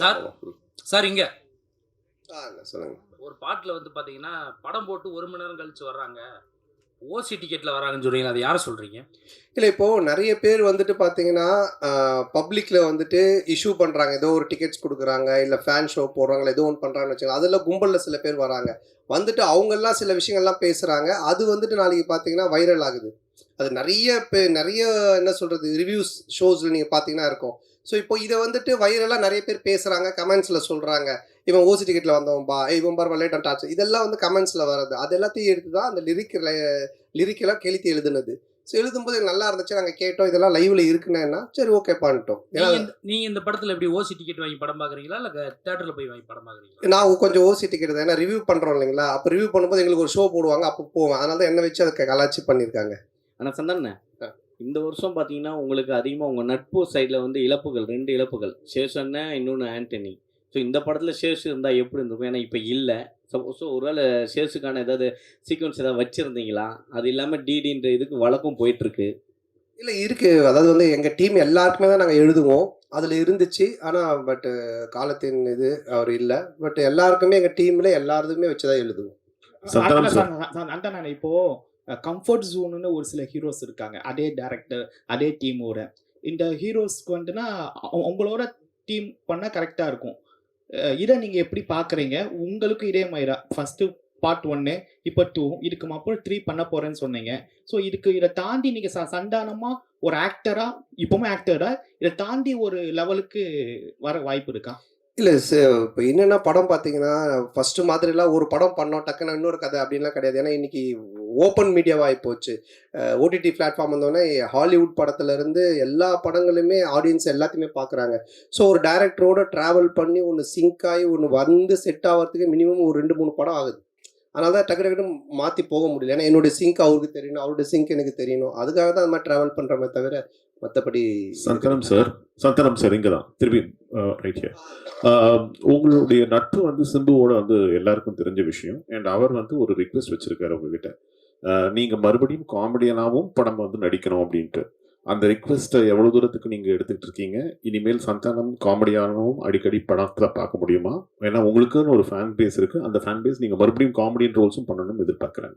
Sir? Sir இங்க. சொல்லுங்க. ஒரு பாட்டில் வந்து பாத்தீங்கன்னா படம் போட்டு ஒரு மணி நேரம் கழிச்சு வர்றாங்க. ஓசி டிக்கெட்ல வராங்கன்னு சொல்றீங்க அது யாரை சொல்றீங்க? இல்லை இப்போ நிறைய பேர் வந்துட்டு பார்த்தீங்கன்னா பப்ளிக்ல வந்துட்டு இஷ்யூ பண்றாங்க. ஏதோ ஒரு டிக்கெட்ஸ் கொடுக்குறாங்க இல்லை ஃபேன் ஷோ போடுறாங்க ஏதோ ஒன்று பண்றாங்கன்னு வச்சுக்கோங்க. அதில் கும்பலில் சில பேர் வராங்க. வந்துட்டு அவங்கெல்லாம் சில விஷயங்கள்லாம் பேசுறாங்க. அது வந்துட்டு நாளைக்கு பார்த்தீங்கன்னா வைரல் ஆகுது. அது நிறைய பே நிறைய என்ன சொல்றது ரிவ்யூஸ் ஷோஸ்ல நீங்க பார்த்தீங்கன்னா இருக்கும். ஸோ இப்போ இதை வந்துட்டு வைரலாக நிறைய பேர் பேசுறாங்க கமெண்ட்ஸில் சொல்றாங்க. இவன் ஓசி டிக்கெட்ல வந்தவன் பா இவன் பார் லேட் அண்ட் டாச் இதெல்லாம் வந்து கமெண்ட்ஸில் வர்றது. அது எல்லாத்தையும் எடுத்து தான் அந்த லிரிக் லிரிக்கெல்லாம் கெளுத்தி எழுதுனது. ஸோ எழுதும்போது நல்லா இருந்துச்சு. நாங்கள் கேட்டோம் இதெல்லாம் லைவ்ல இருக்குன்னா சரி ஓகே பண்ணிட்டோம். ஏன்னா நீங்க இந்த- படத்துல எப்படி ஓசி டிக்கெட் வாங்கி படம் பாக்குறீங்களா இல்ல தியேட்டர்ல போய் வாங்கி படம் பாக்குறீங்களா நான் கொஞ்சம் ஓசி டிக்கெட் தான். ஏன்னா ரிவ்யூ பண்ணுறோம் இல்லைங்களா? அப்போ ரிவ்யூ பண்ணும்போது எங்களுக்கு ஒரு ஷோ போடுவாங்க. அப்போ போவோம். அதனால தான் என்ன வச்சு அதை கலாச்சி பண்ணியிருக்காங்க. ஆனால் சந்தானண்ணே ஆ. இந்த வருஷம் பார்த்தீங்கன்னா உங்களுக்கு அதிகமாக உங்கள் நட்பு சைடில் வந்து இழப்புகள் ரெண்டு இழப்புகள். சேஷன்னு இன்னொன்று ஆண்டனி. ஸோ இந்த படத்தில் சேஷ் இருந்தால் எப்படி இருந்திருக்கும்? ஏன்னா இப்போ இல்லை. சப்போஸ் ஒருவேளை சேஷுக்கான ஏதாவது சீக்வன்ஸ் ஏதாவது வச்சுருந்தீங்களா? அது இல்லாமல் டிடின்ற இதுக்கு வழக்கம் போயிட்டுருக்கு. இல்லை இருக்கு. அதாவது வந்து எங்கள் டீம் எல்லாருக்குமே தான் நாங்கள் எழுதுவோம். அதில் இருந்துச்சு. ஆனால் பட் காலத்தின் இது அவர் இல்லை. பட் எல்லாருக்குமே எங்கள் டீமில் எல்லாருமே வச்சு தான் எழுதுவோம். அதான் நான் இப்போ கம்ஃபர்ட் ஜோனுன்னு ஒரு சில ஹீரோஸ் இருக்காங்க. அதே டேரக்டர் அதே டீமோட இந்த ஹீரோஸ்க்கு வந்துன்னா உங்களோட டீம் பண்ண கரெக்டாக இருக்கும். இதை நீங்கள் எப்படி பார்க்குறீங்க உங்களுக்கும் இதே மாதிரி ஃபஸ்ட்டு பார்ட் ஒன்று இப்போ டூ இதுக்கு அப்புறம் த்ரீ பண்ண போகிறேன்னு சொன்னீங்க. ஸோ இதுக்கு இதை தாண்டி நீங்கள் ச சந்தானமாக ஒரு ஆக்டராக இப்போவுமே ஆக்டராக இதை தாண்டி ஒரு லெவலுக்கு வர வாய்ப்பு இருக்கா? இல்லை இப்போ என்னென்ன படம் பார்த்தீங்கன்னா ஃபர்ஸ்ட் மாதிரிலாம் ஒரு படம் பண்ணோம் டக்குன்னு இன்னொரு கதை அப்படின்லாம் கிடையாது. ஏன்னா இன்னைக்கு ஓப்பன் மீடியாவாக போச்சு. ஓடிடி பிளாட்ஃபார்ம் வந்தோடனே ஹாலிவுட் படத்துலேருந்து எல்லா படங்களுமே ஆடியன்ஸ் எல்லாத்தையுமே பார்க்குறாங்க ஸோ ஒரு டைரக்டரோட ட்ராவல் பண்ணி ஒன்று சிங்க் ஆகி ஒன்று வந்து செட் ஆகிறதுக்கு மினிமம் ஒரு ரெண்டு மூணு படம் ஆகுது. அதனால தான் டக்கு டக்குனு மாற்றி போக முடியல. ஏன்னா என்னுடைய சிங்க் அவருக்கு தெரியணும் அவருடைய சிங்க் எனக்கு தெரியணும். அதுக்காக தான் அந்த மாதிரி ட்ராவல் பண்ணுறமே தவிர மற்றபடி சந்தனம் சார் சந்தனம் சார் இங்கே தான். திருப்பி ரைட் ஹியர் உங்களுடைய நட்பு வந்து சிம்புவோட வந்து எல்லாருக்கும் தெரிஞ்ச விஷயம். அண்ட் அவர் வந்து ஒரு ரிக்வெஸ்ட் வச்சிருக்காரு உங்ககிட்ட. நீங்கள் நீங்க மறுபடியும் காமெடியனாகவும் படம் வந்து நடிக்கணும் அப்படின்ட்டு. அந்த ரிக்வெஸ்ட்டை எவ்வளவு தூரத்துக்கு நீங்க எடுத்துக்கிட்டு இருக்கீங்க? இனிமேல் சந்தானம் காமெடியானவும் அடிக்கடி படத்துல பார்க்க முடியுமா? ஏன்னா உங்களுக்குன்னு ஒரு ஃபேன் பேஸ் இருக்கு. அந்த ஃபேன் பேஸ் நீங்க மறுபடியும் காமெடியன் ரோல்ஸும் பண்ணணும்னு எதிர்பார்க்குறாங்க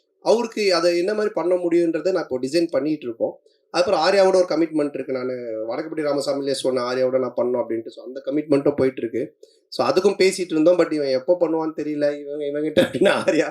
அவருக்கு அதை என்ன மாதிரி பண்ண முடியுன்றதை நான் இப்போ டிசைன் பண்ணிட்டு இருக்கோம் அதுக்கப்புறம் ஆர்யாவோட ஒரு கமிட்மெண்ட் இருக்கு. நான் வடக்குப்பட்டி ராமசாமிலே சொன்ன ஆர்யாவோட நான் பண்ணோம் அப்படின்ட்டு ஸோ அந்த கமிட்மெண்ட்டும் போயிட்டு இருக்கு ஸோ அதுக்கும் பேசிட்டு இருந்தோம் பட் இவன் எப்போ பண்ணுவான்னு தெரியல. இவங்க இவங்கிட்ட அப்படின்னா ஆர்யா